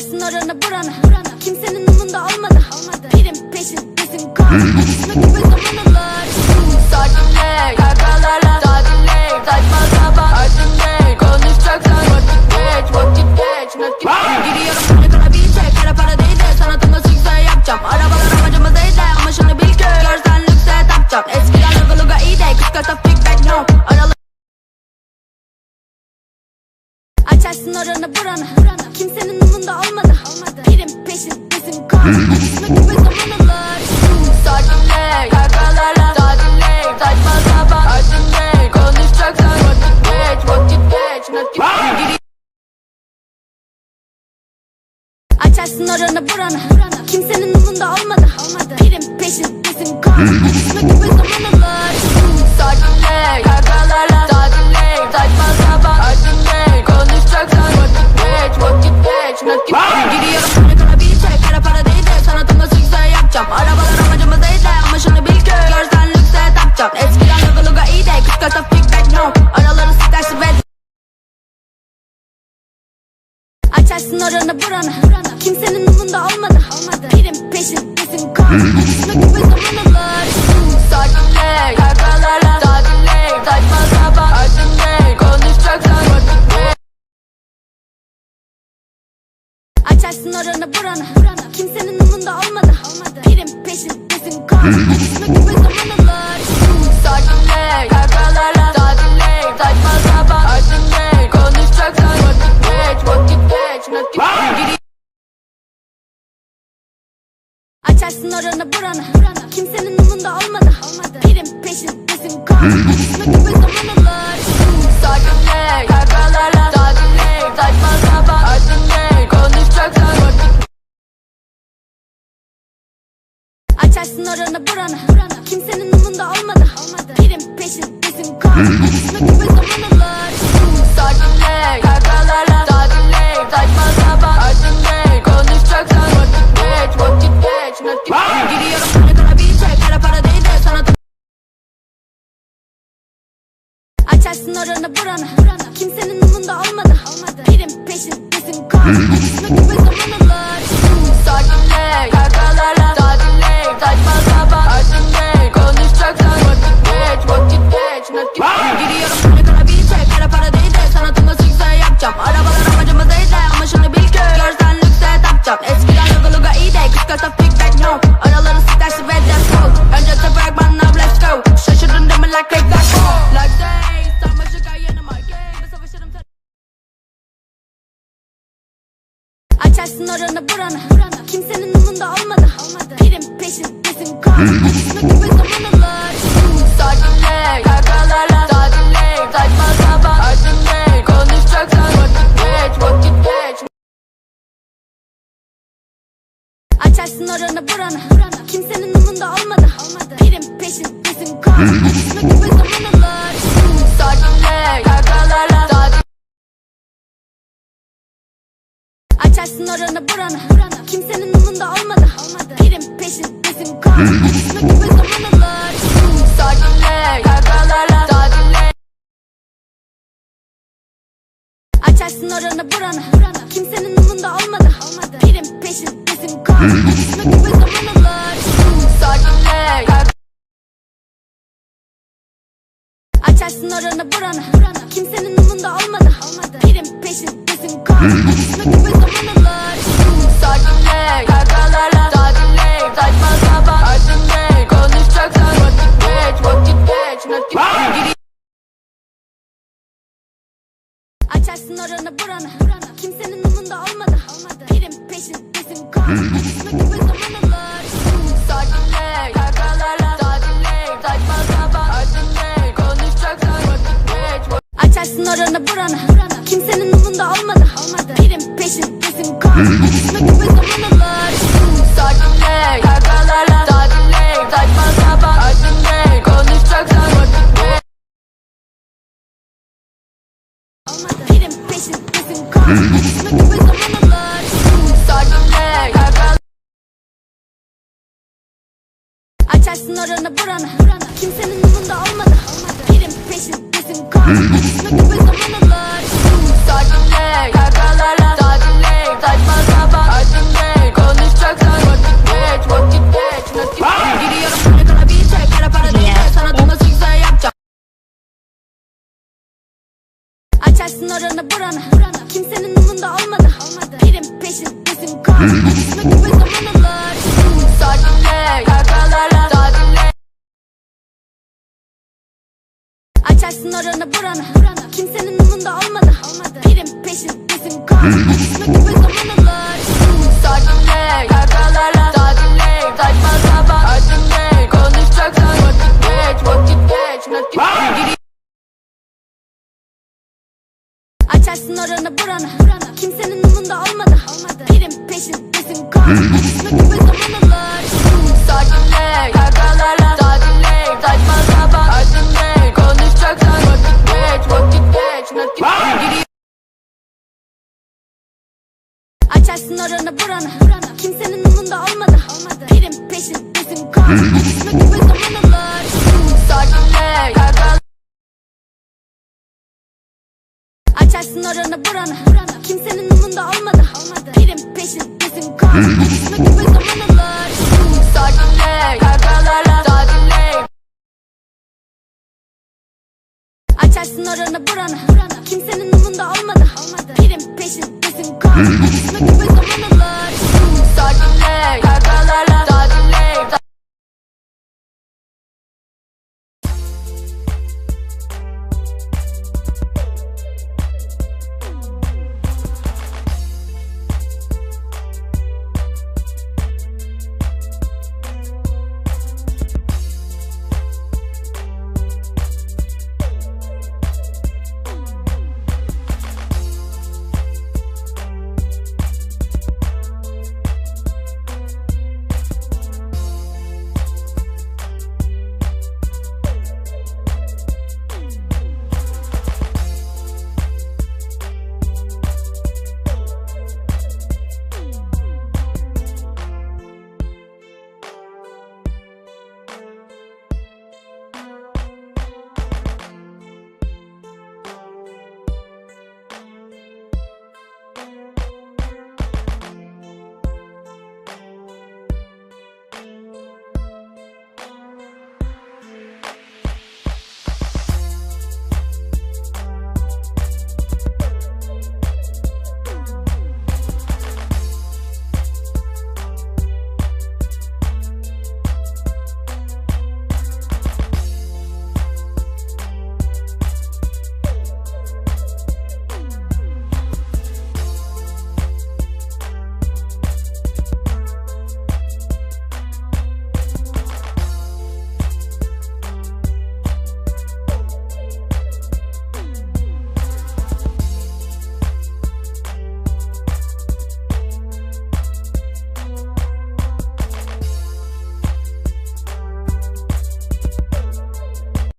Açarsın oranı buranı. Kimsenin umunda olmadı. Pirim peşindesin kan. Acısına gibi zaman alır. Sakinle, kakalarla Sakinle, saçma sapan Aydınle, konuşacaksan Vakit geç, vakit geç Nakit Giriyorum hani kalabilecek Kara para değil de sanatımda sükse yapacağım. Arabalar amacımız değil de Ama şunu bil ki. Görsen lükse tapacağım. Eskiden logo logo iyi de Kız kasa feedback no Aralı Açarsın oranı buranı Kimsenin umunda olmadı. Pirim peşindesin kan Acısına gibi zaman alır Sakinle, kakalarla Sakinle, saçma sapan Aydınle, konuşacaksan Vakit geç, vakit geç Nakit Açarsın oranı buranı. Kimsenin umunda olmadı. Pirim peşindesin kan Acısına gibi zaman alır Sakinle, kakalarla geç Nakit Giriyorum hani kalabilecek Kara para değil de sanatımda sükse yapacağım. Arabalar amacımız değil de Ama şunu bil ki. Görsen lükse tapacağım Eskiden logo logo iyi de Kız kasa feedback no. Araları sıkarsın ve Açarsın oranı buranı. Kimsenin umunda olmadı. Pirim peşindesin kan Açarsın oranı buranı. Kimsenin umunda olmadı. Pirim peşindesin kan. Acısına gibi zaman alır Sakinle, kakalarla Sakinle, saçma sapan Aydınle, konuşacaksan Vakit geç, vakit geç. Nakit Açarsın oranı buranı. Kimsenin umunda olmadı. Pirim peşindesin kan. Acısına gibi zaman alır Sakinle, kakalarla Sakinle, saçma sapan Aydınle, Açarsın oranı buranı. Kimsenin umunda olmadı. Pirim peşindesin kan Acısına gibi zaman alır Sakinle, kakalarla Sakinle, saçma sapan Aydınle, konuşacaksan Vakit geç, vakit geç Nakit Giriyorum hani kalabilecek Kara para değil de sanatım Açarsın oranı buranı. Kimsenin umunda olmadı. Pirim peşindesin kan Acısına gibi like cake that Like Sarmaşık Ve savaşırım Açarsın oranı buranı Kimsenin umunda olmadı Pirim peşindesin kan Acısına gibi zaman alır Sakinle, kakalarla Sakinle, saçma sapan Aydınle, konuşacaksan Vakit geç, vakit geç. Açarsın oranı buranı Kimsenin umunda olmadı. Pirim peşindesin kan Acısına gibi zaman alır Sakinle, kakalarla Açarsın oranı buranı. Kimsenin umunda olmadı. Pirim peşindesin kan Acısına gibi zaman alır Sakinle, kakalarla Açarsın oranı buranı. Kimsenin umunda olmadı. Pirim peşindesin kan Acısına gibi zaman alır Açarsın oranı buranı. Kimsenin umunda olmadı. Pirim peşindesin Acısına gibi zaman alır Sakinle, kakalarla Sakinle, saçma sapan. Aydınle, konuşacaksan Vakit geç, vakit geç. Nakit Giriyorum Açarsın oranı buranı. Kimsenin umunda olmadı. Pirim peşindesin Acısına gibi zaman Açarsın oranı buranı. Kimsenin umunda olmadı. Pirim peşindesin kan Acısına gibi zaman alır Sakinle, kakalarla Sakinle, saçma sapan Aydınle, konuşacaksan Vakit geç. Pirim peşindesin kan Acısına Açarsın oranı buranı, buranı. Kimsenin umunda olmadı, olmadı. Birim peşindesin kar Düşme gibi zaman olur Sakinler kakalarla Sakinler saçma sapan Sakinler konuşacaksan Vakit geç vakit geç Not geç. Giriyorum ne kadar bir çek Kara para sana duma sikse yapacağım. Açarsın oranı buranı, buranı. Kimsenin umunda olmadı, olmadı. Birim peşindesin kar Düşme gibi oranı buranı. Kimsenin umunda olmadı. Pirim peşindesin kan. Düşme gibi zaman alır Sakinle kakalarla tatille Saçma sapan Artık konuşacaksan Vakit geç vakit geç. Nakit giriyor. Açarsın oranı buranı. Kimsenin Açarsın oranı buranı. Kimsenin umunda olmadı. Pirim peşindesin kan Düşme gibi zaman alır Sakinle kakalarla Açarsın oranı buranı. Kimsenin umunda olmadı. Pirim peşindesin kan gibi zaman alır Sakinle kakalarla tatille Açarsın oranı buranı. Kimsenin umunda olmadı. Pirim peşindesin kan Düşme gibi